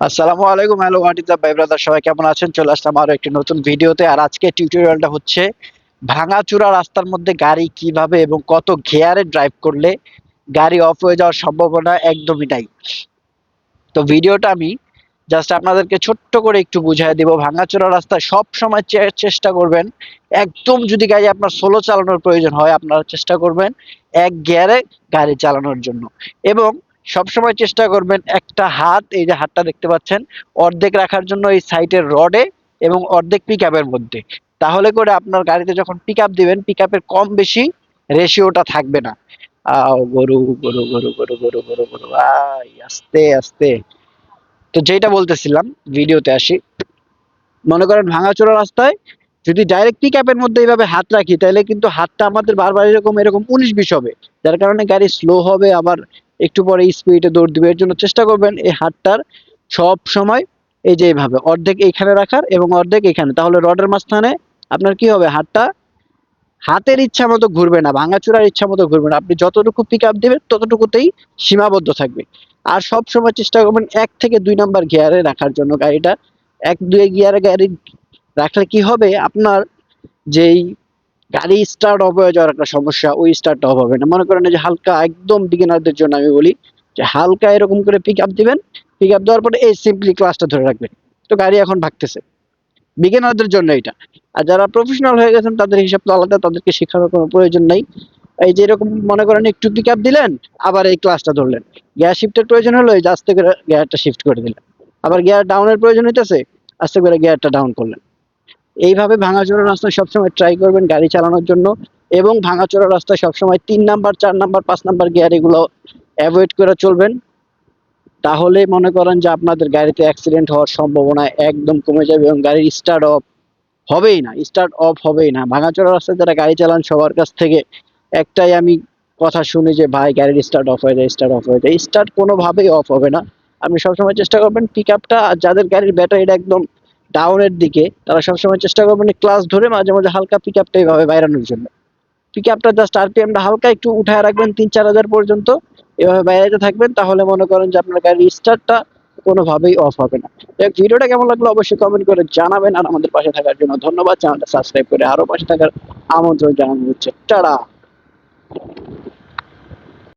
আসসালামু আলাইকুম, hello what ভাই ব্রাদার সবাই কেমন আছেন? চলে আসলাম আরও একটি নতুন ভিডিওতে। আর আজকে টিউটোরিয়ালটা হচ্ছে ভাঙাচুরা রাস্তার মধ্যে গাড়ি কীভাবে এবং কত গিয়ারে ড্রাইভ করলে গাড়ি অফ হয়ে যাওয়ার সম্ভাবনা একদমই নাই। তো ভিডিওটা আমি জাস্ট আপনাদেরকে ছোট্ট করে একটু বুঝাই দেব। ভাঙাচোরা রাস্তায় সব সময় চেষ্টা করবেন, একদম যদি গাড়ি আপনার সোলো চালানোর প্রয়োজন হয়, আপনারা চেষ্টা করবেন এক গিয়ারে গাড়ি চালানোর জন্য। এবং সবসময় চেষ্টা করবেন একটা হাত, এই যে হাতটা দেখতে পাচ্ছেন, অর্ধেক রাখার জন্য এই সাইডের রডে এবং অর্ধেক পিক মধ্যে। তাহলে করে আপনার গাড়িতে যখন পিক আপ দিবেন পিক কম বেশি রেশিওটা থাকবে না। গরু গরু গরু গরু গরু গরু গরু আই আস্তে আস্তে। তো যেটা বলতেছিলাম, ভিডিওতে আসি। মনে করেন ভাঙাচোরা রাস্তায় যদি ডাইরেক্ট পিক আপের মধ্যে এইভাবে হাত রাখি, তাহলে কিন্তু হাতটা আমাদের বারবার এরকম এরকম উনিশ বিশ হবে। যার কারণে গাড়ি স্লো হবে, আবার একটু পরে স্পিডে দৌড় দিবে। এর জন্য চেষ্টা করবেন এই হাতটার সব সময় এই যে এইভাবে, অর্ধেক এইখানে রাখার এবং অর্ধেক এখানে। তাহলে রডের মাঝখানে আপনার কি হবে? হাতটা হাতের ইচ্ছা মতো ঘুরবে না, ভাঙাচোরার ইচ্ছা মতো ঘুরবে না। আপনি যতটুকু পিক আপ দেবেন, ততটুকুতেই সীমাবদ্ধ থাকবে। আর সব সময় চেষ্টা করবেন এক থেকে দুই নাম্বার গিয়ারে রাখার জন্য। গাড়িটা এক দুই গিয়ারে গাড়ি রাখলে কি হবে? আপনার যেই গাড়ি স্টার্ট অফ হয়ে যাওয়ার একটা সমস্যা, ওই স্টার্টটা অফ হবে না। মনে করেন যে হালকা একদম বিগিনারদের জন্য আমি বলি যে হালকা এরকম করে পিক আপ দিবেন পিক আপ দেওয়ার পরে এই সিম্পলি ক্লাসটা ধরে রাখবেন। তো গাড়ি এখন ভাগতেছে। বিগিনারদের জন্য এটা। আর যারা প্রফেশনাল হয়ে গেছেন, তাদের হিসাব তো আলাদা, তাদেরকে শেখানোর কোনো প্রয়োজন নাই। এই যে এরকম মনে করেন একটু পিক আপ দিলেন, আবার এই ক্লাসটা ধরলেন। গিয়ার শিফটের প্রয়োজন হলো, এই আস্তে করে গিয়ারটা শিফট করে দিলেন। আবার গিয়ার ডাউনের প্রয়োজন হইতেছে, আস্তে করে গিয়ারটা ডাউন করলেন। এইভাবে ভাঙাচোরা রাস্তায় সবসময় ট্রাই করবেন গাড়ি চালানোর জন্য এবং ভাঙাচোরা রাস্তা সবসময় তিন নাম্বার চার নাম্বার পাঁচ নাম্বার গিয়ার এগুলো অ্যাভয়েড করে চলবেন। তাহলে মনে করেন যে আপনাদের গাড়িতে অ্যাক্সিডেন্ট হওয়ার সম্ভাবনা একদম কমে যাবে এবং গাড়ির স্টার্ট অফ হবেই না স্টার্ট অফ হবেই না। ভাঙাচোরা রাস্তায় যারা গাড়ি চালান, সবার কাছ থেকে একটাই আমি কথা শুনি যে, ভাই, গাড়ির স্টার্ট অফ হয়ে যায় স্টার্ট অফ হয়ে যায়। স্টার্ট কোনোভাবেই অফ হবে না। আপনি সবসময় চেষ্টা করবেন পিক আপটা যাদের গাড়ির ব্যাটারিটা একদম ডাউনের দিকে তারা সবসময় চেষ্টা করবেন ক্লাস ধরে মাঝে মাঝে হালকা পিক আপটা এইভাবে বাইরানোর জন্য। পিক আপটা জাস্ট আরপিএমটা হালকা একটু উঠায় রাখবেন তিন চার হাজার পর্যন্ত এভাবে বাইরে থাকবেন তাহলে মনে করেন যে আপনার গাড়ির স্টার্টটা কোনোভাবেই অফ হবে না। যাক, ভিডিওটা কেমন লাগল অবশ্যই কমেন্ট করে জানাবেন আর আমাদের পাশে থাকার জন্য ধন্যবাদ। চ্যানেলটা সাবস্ক্রাইব করে আরও পাশে থাকার আমন্ত্রণ জানানো হচ্ছে। টাটা!